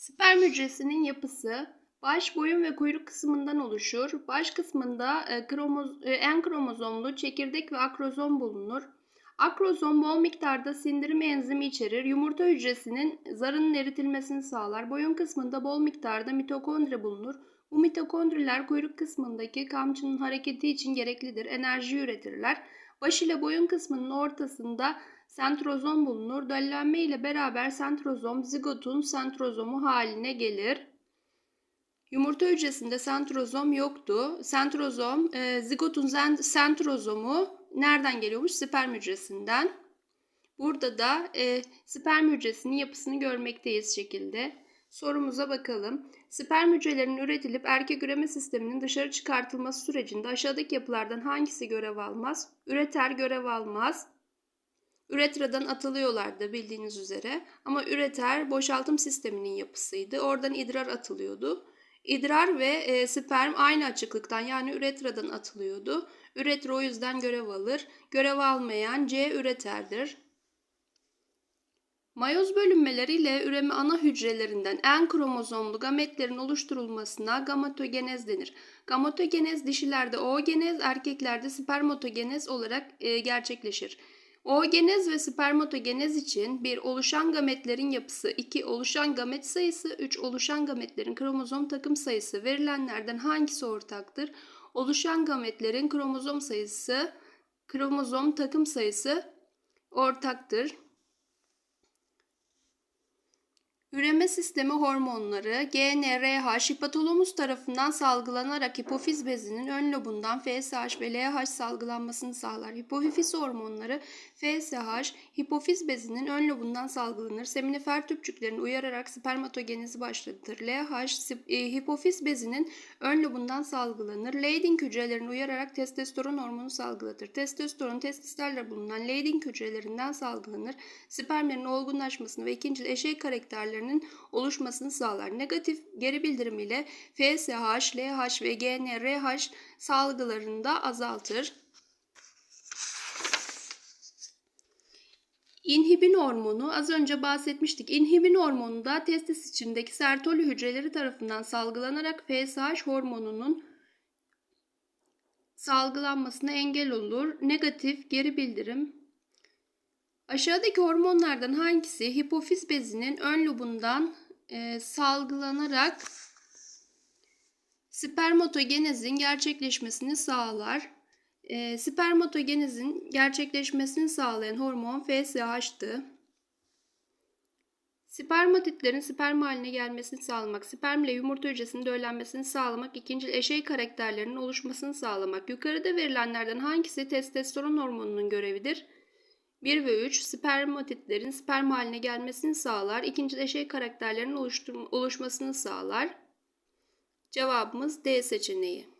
Sperm hücresinin yapısı baş, boyun ve kuyruk kısmından oluşur. Baş kısmında e, kromoz, e, en kromozomlu çekirdek ve akrozom bulunur. Akrozom bol miktarda sindirim enzimi içerir. Yumurta hücresinin zarının eritilmesini sağlar. Boyun kısmında bol miktarda mitokondri bulunur. Bu mitokondriler kuyruk kısmındaki kamçının hareketi için gereklidir. Enerji üretirler. Baş ile boyun kısmının ortasında sentrozom bulunur. Döllenme ile beraber sentrozom zigotun sentrozomu haline gelir. Yumurta hücresinde sentrozom yoktu. Sentrozom, e, zigotun sentrozomu nereden geliyormuş? Sperm hücresinden. Burada da e, sperm hücresinin yapısını görmekteyiz şekilde. Sorumuza bakalım. Sperm hücrelerinin üretilip erkek üreme sisteminin dışarı çıkartılması sürecinde aşağıdaki yapılardan hangisi görev almaz? Üreter görev almaz. Üretradan atılıyorlardı bildiğiniz üzere. Ama üreter boşaltım sisteminin yapısıydı. Oradan idrar atılıyordu. İdrar ve e, sperm aynı açıklıktan yani üretradan atılıyordu. Üretra o yüzden görev alır. Görev almayan C üreterdir. Mayoz bölünmeleriyle üreme ana hücrelerinden en kromozomlu gametlerin oluşturulmasına gametogenez denir. Gametogenez dişilerde oogenez, erkeklerde spermatogenez olarak e, gerçekleşir. Oogenez ve spermatogenez için bir oluşan gametlerin yapısı, 2 oluşan gamet sayısı, 3 oluşan gametlerin kromozom takım sayısı verilenlerden hangisi ortaktır? Oluşan gametlerin kromozom sayısı, kromozom takım sayısı ortaktır. Üreme sistemi hormonları GNRH hipotalamus tarafından salgılanarak hipofiz bezinin ön lobundan FSH ve LH salgılanmasını sağlar. Hipofiz hormonları FSH hipofiz bezinin ön lobundan salgılanır. Seminifer tüpçüklerini uyararak spermatogenezi başlatır. LH e, hipofiz bezinin ön lobundan salgılanır. Leydig hücrelerini uyararak testosteron hormonu salgılatır. Testosteron testislerle bulunan Leydig hücrelerinden salgılanır. Spermlerin olgunlaşmasını ve ikincil eşey karakterlerinin oluşmasını sağlar. Negatif geri bildirim ile FSH, LH ve GNRH salgılarını da azaltır. İnhibin hormonu az önce bahsetmiştik. İnhibin hormonu da testis içindeki sertoli hücreleri tarafından salgılanarak FSH hormonunun salgılanmasına engel olur. Negatif geri bildirim. Aşağıdaki hormonlardan hangisi hipofiz bezinin ön lobundan e, salgılanarak spermatogenezin gerçekleşmesini sağlar? E, spermatogenezin gerçekleşmesini sağlayan hormon FSH'tı. Spermatitlerin sperm haline gelmesini sağlamak, spermle yumurta hücresinin döllenmesini sağlamak, ikinci eşey karakterlerinin oluşmasını sağlamak. Yukarıda verilenlerden hangisi testosteron hormonunun görevidir? 1 ve 3 spermatitlerin sperm haline gelmesini sağlar. İkinci eşey karakterlerinin oluşturma- oluşmasını sağlar. Cevabımız D seçeneği.